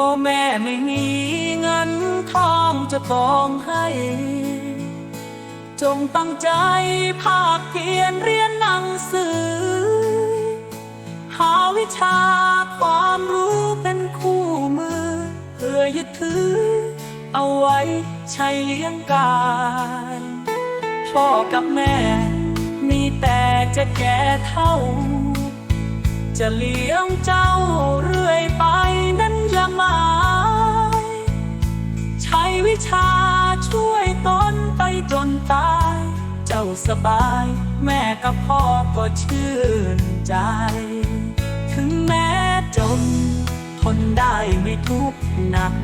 พ่อแม่ไม่มีเงินทองจะต้องให้ จงตั้งใจภาคเพียรเรียนหนังสือ หาวิชาความรู้เป็นคู่มือ เพื่อยึดถือ เอาไว้ใช้เลี้ยงกายพ่อกับแม่ มีแต่จะแก่เท่า จะเลี้ยงเจ้าเรื่อยไป หมาย ใช้วิชาช่วยตนไปจนตาย เจ้าสบาย แม่กับพ่อก็ชื่นใจ ถึงแม้จน ทนได้ไม่ทุกข์หนัก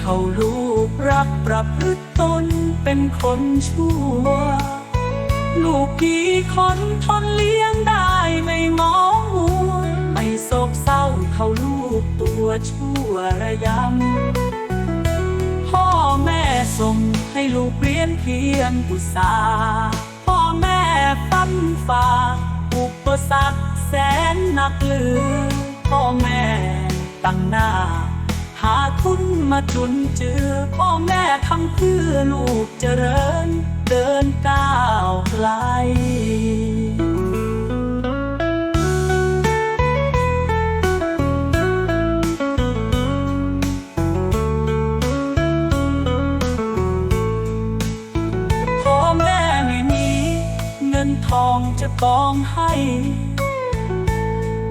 เขาลูกรักประพฤติตนเป็นคนชั่ว ลูกกี่คนทนเลี้ยงได้ไม่มองหัวไม่โศกเศร้าเขาลู ชั่วระยำพ่อแม่ส่งให้ลูกเรียนเพียรอุตสาห์พ่อแม่ฟันฝ่าอุปสรรคแสนหนักเหลือ พ่อแม่ตั้งหน้า หาทุนมาจุนเจือ พ่อแม่ทำเพื่อลูกเจริญ เดินก้าวไกล ทองจะต้องให้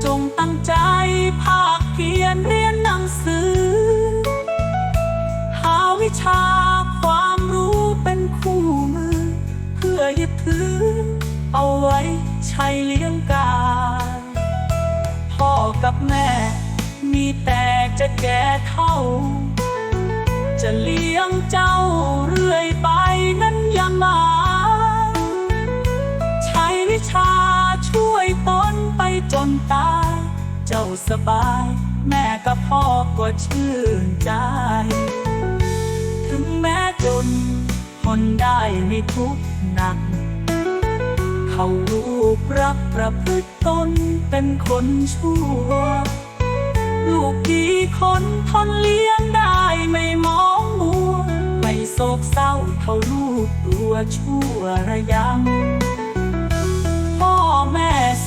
จงตั้งใจภาคเพียรเรียนหนังสือ หาวิชาความรู้เป็นคู่มือ เพื่อยึดถือ เอาไว้ใช้เลี้ยงกายพ่อกับแม่ มีแต่จะแก่เท่า จะเลี้ยงเจ้าเรื่อยไปนั้นย่ามา ตาย เจ้าสบาย แม่กับพ่อก็ชื่นใจ ถึงแม้จนทนได้ไม่ทุกข์หนัก เขาลูกรักประพฤติตนเป็นคนชั่ว ลูกกี่คนทนเลี้ยงได้ไม่มองมัว ไม่โศกเศร้าเท่าลูกตัวชั่วระยำ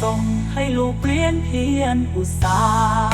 ส่งให้ลูกเรียนเพียรอุตสาห์